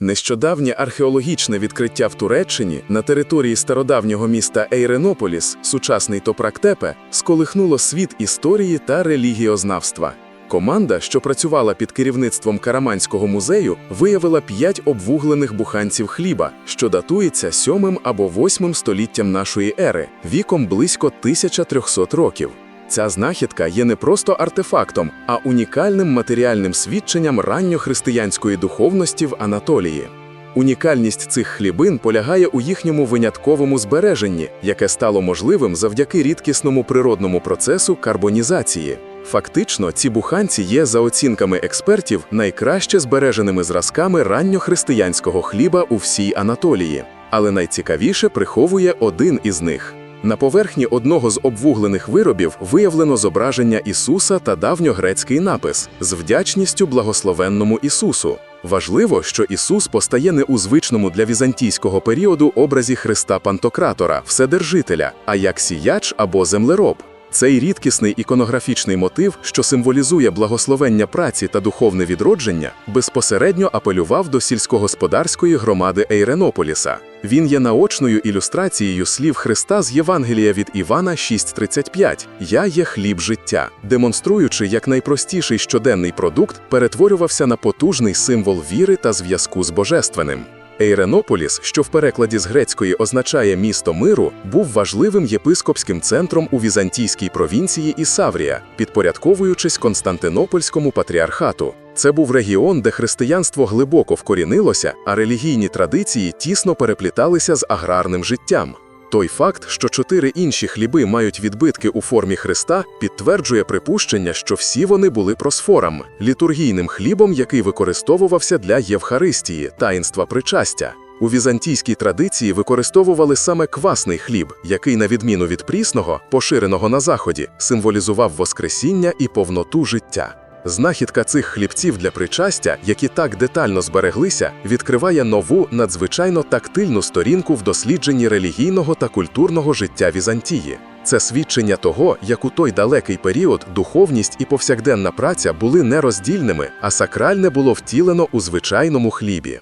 Нещодавнє археологічне відкриття в Туреччині на території стародавнього міста Ейренополіс, сучасний Топрактепе, сколихнуло світ історії та релігіознавства. Команда, що працювала під керівництвом Караманського музею, виявила п'ять обвуглених буханців хліба, що датується 7 або 8 століттям нашої ери, віком близько 1300 років. Ця знахідка є не просто артефактом, а унікальним матеріальним свідченням ранньохристиянської духовності в Анатолії. Унікальність цих хлібин полягає у їхньому винятковому збереженні, яке стало можливим завдяки рідкісному природному процесу карбонізації. Фактично, ці буханці є, за оцінками експертів, найкраще збереженими зразками ранньохристиянського хліба у всій Анатолії. Але найцікавіше приховує один із них. На поверхні одного з обвуглених виробів виявлено зображення Ісуса та давньогрецький напис з вдячністю благословенному Ісусу. Важливо, що Ісус постає не у звичному для візантійського періоду образі Христа Пантократора, Вседержителя, а як сіяч або землероб. Цей рідкісний іконографічний мотив, що символізує благословення праці та духовне відродження, безпосередньо апелював до сільськогосподарської громади Ейренополіса. Він є наочною ілюстрацією слів Христа з Євангелія від Івана 6.35 «Я є хліб життя», демонструючи, як найпростіший щоденний продукт перетворювався на потужний символ віри та зв'язку з Божественним. Ейренополіс, що в перекладі з грецької означає місто миру, був важливим єпископським центром у візантійській провінції Ісаврія, підпорядковуючись Константинопольському патріархату. Це був регіон, де християнство глибоко вкорінилося, а релігійні традиції тісно перепліталися з аграрним життям. Той факт, що чотири інші хліби мають відбитки у формі Христа, підтверджує припущення, що всі вони були просфором, літургійним хлібом, який використовувався для Євхаристії, таїнства причастя. У візантійській традиції використовували саме квасний хліб, який, на відміну від прісного, поширеного на заході, символізував воскресіння і повноту життя. Знахідка цих хлібців для причастя, які так детально збереглися, відкриває нову надзвичайно тактильну сторінку в дослідженні релігійного та культурного життя Візантії. Це свідчення того, як у той далекий період духовність і повсякденна праця були нероздільними, а сакральне було втілено у звичайному хлібі.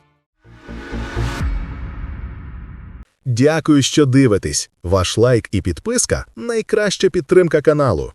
Дякую, що дивитесь. Ваш лайк і підписка найкраща підтримка каналу.